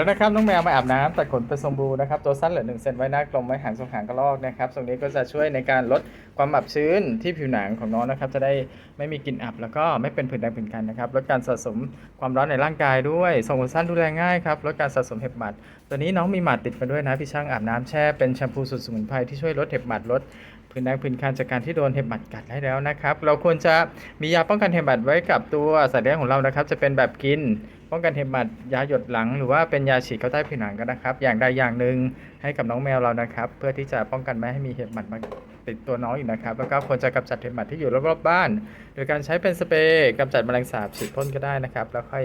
แล้วนะครับน้องแมวมาอาบน้ำตัดขนเป็นทรงบลูนะครับตัวสั้นเหลือหนึ่งเซนไว้หน้ากลมไว้หางทรงหางกระรอกนะครับตรงนี้ก็จะช่วยในการลดความอับชื้นที่ผิวหนังของน้องนะครับจะได้ไม่มีกลิ่นอับแล้วก็ไม่เป็นผื่นแดงผื่นคันนะครับลดการสะสมความร้อนในร่างกายด้วยทรงผมสั้นดูแลง่ายครับลดการสะสมเห็บหมัด ตัวนี้น้องมีหมัดติดมาด้วยนะพี่ช่างอาบน้ำแช่เป็นแชมพูสูตรสมุนไพรที่ช่วยลดเห็บหมัดลด ผื่นแดงผื่นคันจากการที่โดนเห็บหมัดกัดได้แล้วนะครับ เราควรจะมียาป้องกันเห็บหมัดไว้กับตัวสัตว์เลี้ยงของเรานะครับ จะเป็นแบบกิน ป้องกันเห็บหมัดยาหยดหลัง หรือว่าเป็นยาฉีดเข้าใต้ผิวหนังก็นะครับ อย่างใดอย่างหนึ่งให้กับน้องแมวเรานะครับ เพื่อที่จะป้องกันไม่ให้มีเห็บหมัดมาติดตัวน้องอีกนะครับ แล้วก็ควรจะกำจัดเห็บหมัดที่อยู่รอบๆบ้าน โดยการใช้เป็นสเปรย์กำจัดแมลงสาบฉีดพ่นก็ได้นะครับ แล้วค่อย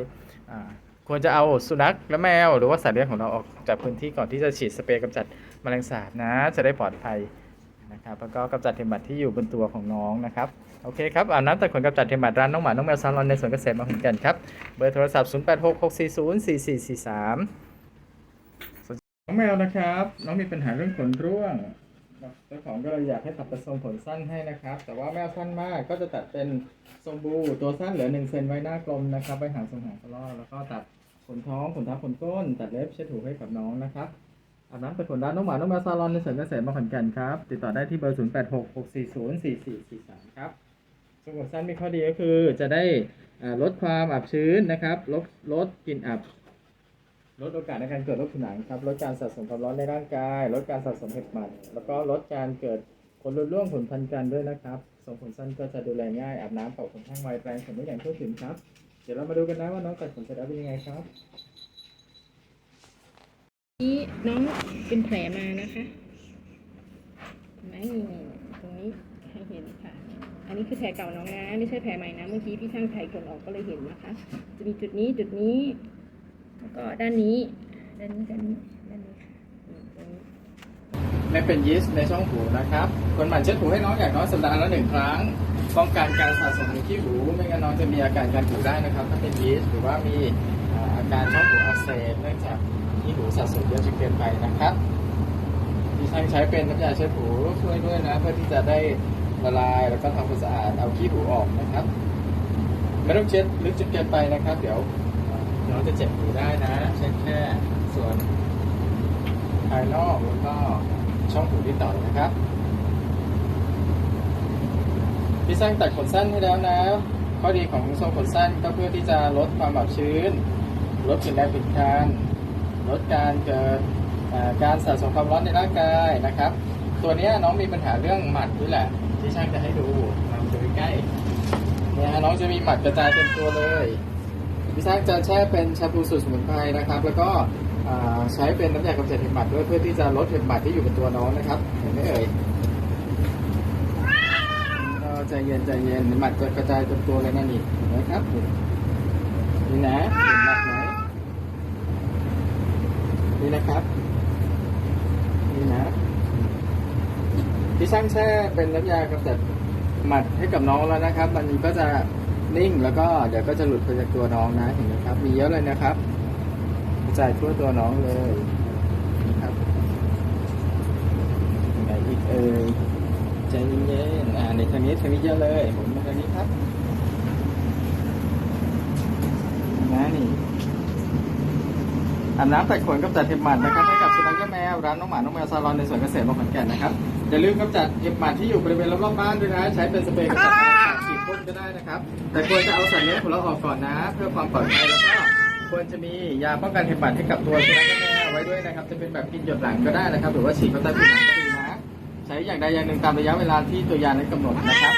ควรจะเอาสุนัขและแมว หรือว่าสัตว์เลี้ยงของเราออกจากพื้นที่ก่อนที่จะฉีดสเปรย์กำจัดแมลงสาบนะ จะได้ปลอดภัย นะครับแล้วก็กำจัดเห็บหมัดที่อยู่บนตัวของน้องนะครับโอเคครับอาบน้ำตัดขนกำจัดเห็บหมัดร้านน้องหมาน้องแมวซาลอนในสวนเกษตรมาหุ่นกันครับเบอร์โทรศัพท์ 0 8 6 6 4 0 4 4 4 3น้องแมวนะครับ น้องมีปัญหาเรื่องขนร่วงเจ้าของก็เลยอยากให้ตัดเป็นทรงขนสั้นให้นะครับ แต่ว่าแมวสั้นมากก็จะตัดเป็นทรงบูตัวสั้นเหลือ1เซนไว้หน้ากลมนะครับไว้หางทรงหางกระรอกแล้วก็ตัดขนท้องขนเท้าขนก้น ตัดเล็บเช็ดถูให้กับน้องนะครับ อาบน้ำตัดขนด้านน้องหมา น้องแมวซาลอนในสวนเกษตรมาขอนแก่นครับ ติดต่อได้ที่เบอร์ 0 8 6 6 4 0 4 4 4 3 ครับทรงผมสั้นมีข้อดีก็คือจะได้อ่าลดความอับชื้นนะครับ ลดลดกลิ่นอับ ลดโอกาสในการเกิดโรคผิวหนังครับ ลดการสะสมความร้อนในร่างกาย ลดการสะสมเห็บหมัด แล้วก็ลดการเกิดขนหลุดร่วงขนพันกันด้วยนะครับทรงผมสั้นก็จะดูแลง่ายอาบน้ำเป่าขนข้งไวแปรงขนได้อย่างทั่วถึงครับ เดี๋ยวเรามาดูกันนะว่าน้องตัดขนเสร็จแล้วเป็นยังไงครับ นี้น้องเป็นแผลมานะคะไหมนี่ตรงนี้ให้เห็นค่ะ อันนี้คือแผลเก่าน้องนะ ไม่ใช่แผลใหม่นะ เมื่อกี้พี่ช่างถ่ายขนออกก็เลยเห็นนะคะ จะมีจุดนี้จุดนี้ แล้วก็ด้านนี้ด้านนี้ด้านนี้ด้านนี้ค่ะอืมตรงนี้และเป็นยีสต์ในช่องหูนะครับ คนหมั่นเช็ดหูให้น้องอย่างน้อยสัปดาห์ละหนึ่งครั้ง ป้องกันการสะสมของขี้หู ไม่งั้นน้องจะมีอาการการหูได้นะครับ ถ้าเป็นยีสต์หรือว่ามีอาอาการช่องหูอักเสบเนื่องจาก ขี้หูสะสมเยอะจนเกินไปนะครับที่ช่างใช้เป็นน้ำยาเช็ดหูช่วยด้วยนะ เพื่อที่จะได้ละลายแล้วก็ทำความสะอาดเอาขี้หูออกนะครับ ไม่ต้องเช็ดลึกจนเกินไปนะครับ เดี๋ยวน้องจะเจ็บหูได้นะเช็ดแค่ส่วนภายนอกแล้วก็ช่องหูนิดหน่อยนะครับพี่สร้างตัดขนสั้นให้แล้วนะข้อดีของทรงขนสั้นก็เพื่อที่จะลดความอับชื้น ลดกลิ่นแรงผิดคัน ลดการเกิดการสะสมความร้อนในร่างกายนะครับ ตัวเนี้ยน้องมีปัญหาเรื่องหมัดด้วยแหละ ที่ช่างจะให้ดูมาดูใกล้เนี่ยน้องจะมีหมัดกระจายเต็มตัวเลยพี่ช้างจะแช่เป็นแชมพูสูตรสมุนไพรนะครับ แล้วก็ใช้เป็นน้ำยากำจัดเห็บหมัดด้วยเพื่อที่จะลดเห็บหมัดที่อยู่บนตัวน้องนะครับเห็นไหมเอ่ยก็ใจเย็นใจเย็นหมัดจะกระจายเต็มตัวเลยนะนี่เห็นไหมครับนี่นะเห็นหมัด นี่นะครับ นี่นะพี่ช่างแช่เป็นน้ำยากำจัดหมัดให้กับน้องแล้วนะครับ มันก็จะนิ่งแล้วก็เดี๋ยวก็จะหลุดไปจากตัวน้องนะเห็นไหมครับ มีเยอะเลยนะครับกระจายทั่วตัวน้องเลยนะครับไหนอีกเอ่ยใจเย็นๆอ่าในทางนี้ทางนี้เยอะเลยหมุนมาทางนี้ครับนะนี่ อาบน้ำตัดขนกับจัดเห็บหมัดนะครับให้กับสุนัขและแมวร้านน้องหมาน้องแมวซาลอนในสวนเกษตรมาขอนแก่นนะครับอย่าลืมกำจัดเห็บหมัดที่อยู่บริเวณรอบๆบ้านด้วยนะใช้เป็นสเปรย์กำจัดแมลงสาบฉีดพ่นก็ได้นะครับ แต่ควรจะเอาสัตว์เลี้ยงของเราออกก่อนนะ เพื่อความปลอดภัยแล้วก็ควรจะมียาป้องกันเห็บหมัดให้กับตัวสุนัขและแมวไว้ด้วยนะครับ จะเป็นแบบกินหยดหลังก็ได้นะครับ หรือว่าฉีดเข้าใต้ผิวหนังก็ดีนะใช้อย่างใดอย่างหนึ่งตามระยะเวลาที่ตัวยานั้นกำหนดนะครับ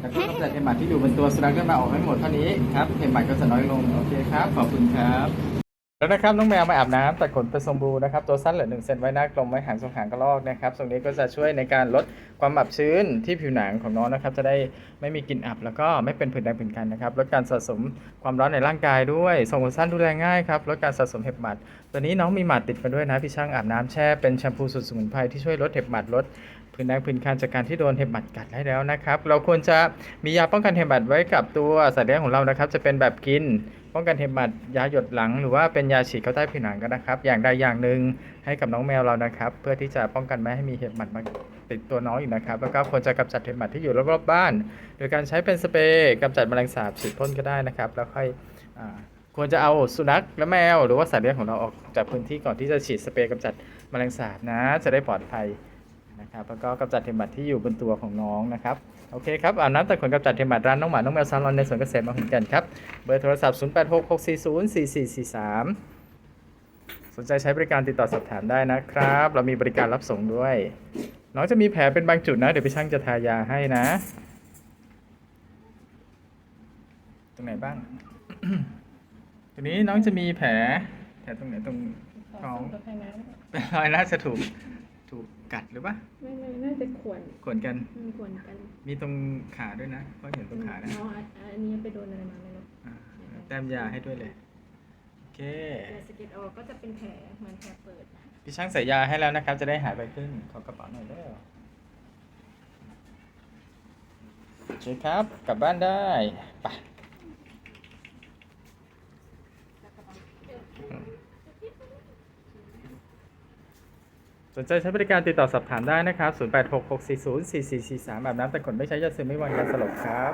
แล้วก็กำจัดเห็บหมัดที่อยู่บนตัวสุนัขและแมวออกให้หมดเท่านี้ครับเห็บหมัดก็จะน้อยลงโอเคครับ ขอบคุณครับ แล้วนะครับน้องแมวมาอาบน้ำตัดขนเป็นทรงบลูนะครับตัวสั้นเหลือหนึ่งเซนไว้หน้ากลมไว้หางทรงหางกระรอกนะครับตรงนี้ก็จะช่วยในการลดความอับชื้นที่ผิวหนังของน้องนะครับจะได้ไม่มีกลิ่นอับแล้วก็ไม่เป็นผื่นแดงผื่นคันนะครับลดการสะสมความร้อนในร่างกายด้วยทรงผมสั้นดูแลง่ายครับลดการสะสมเห็บหมัด ตัวนี้น้องมีหมัดติดมาด้วยนะพี่ช่างอาบน้ำแช่เป็นแชมพูสูตรสมุนไพรที่ช่วยลดเห็บหมัดลด ผื่นแดงผื่นคันจากการที่โดนเห็บหมัดกัดได้แล้วนะครับ เราควรจะมียาป้องกันเห็บหมัดไว้กับตัวสัตว์เลี้ยงของเรานะครับ จะเป็นแบบกิน ป้องกันเห็บหมัดยาหยดหลัง หรือว่าเป็นยาฉีดเข้าใต้ผิวหนังก็นะครับ อย่างใดอย่างหนึ่งให้กับน้องแมวเรานะครับ เพื่อที่จะป้องกันไม่ให้มีเห็บหมัดมาติดตัวน้องอีกนะครับ แล้วก็ควรจะกำจัดเห็บหมัดที่อยู่รอบๆบ้าน โดยการใช้เป็นสเปรย์กำจัดแมลงสาบฉีดพ่นก็ได้นะครับ แล้วค่อยควรจะเอาสุนัขและแมว หรือว่าสัตว์เลี้ยงของเราออกจากพื้นที่ก่อนที่จะฉีดสเปรย์กำจัดแมลงสาบนะ จะได้ปลอดภัย นะครับแล้วก็กำจัดเทมบัตที่อยู่บนตัวของน้องนะครับโอเคครับอาบน้ำตัดขนกำจัดเทมบัตร้านน้องหมาน้องแมวซาลอนในสวนเกษตรมาเหมือนกันครับเบอร์โทรศัพท์ 0866404443 สนใจใช้บริการติดต่อสอบถามได้นะครับ เรามีบริการรับส่งด้วย น้องจะมีแผลเป็นบางจุดนะ เดี๋ยวพี่ช่างจะทายาให้นะ ตรงไหนบ้างทีนี้น้องจะมีแผลแผลตรงไหนตรงท้องขอสู้กับใครมาเป็นรอยน่าจะถูกถูก กัดหรือปะไม่ไม่น่าจะขวนขวนกันมันขวนกันมีตรงขาด้วยนะก็เห็นตรงขานะอ๋ออันอันนี้ไปโดนอะไรมาไม่รู้อ่าแต้มยาให้ด้วยเลย โอเค แต่สะเก็ดออกก็จะเป็นแผลเหมือนแผลเปิดพี่ช่างใส่ยาให้แล้วนะครับ จะได้หายไปครึ่งขอกระเป๋าหน่อยได้เหรอโอเคครับ กลับบ้านได้ไป สนใจใช้บริการติดต่อสอบถามได้นะครับ 0866404443 แบบน้ำแต่ขนไม่ใช้ยาซึมไม่วางยาสลบครับ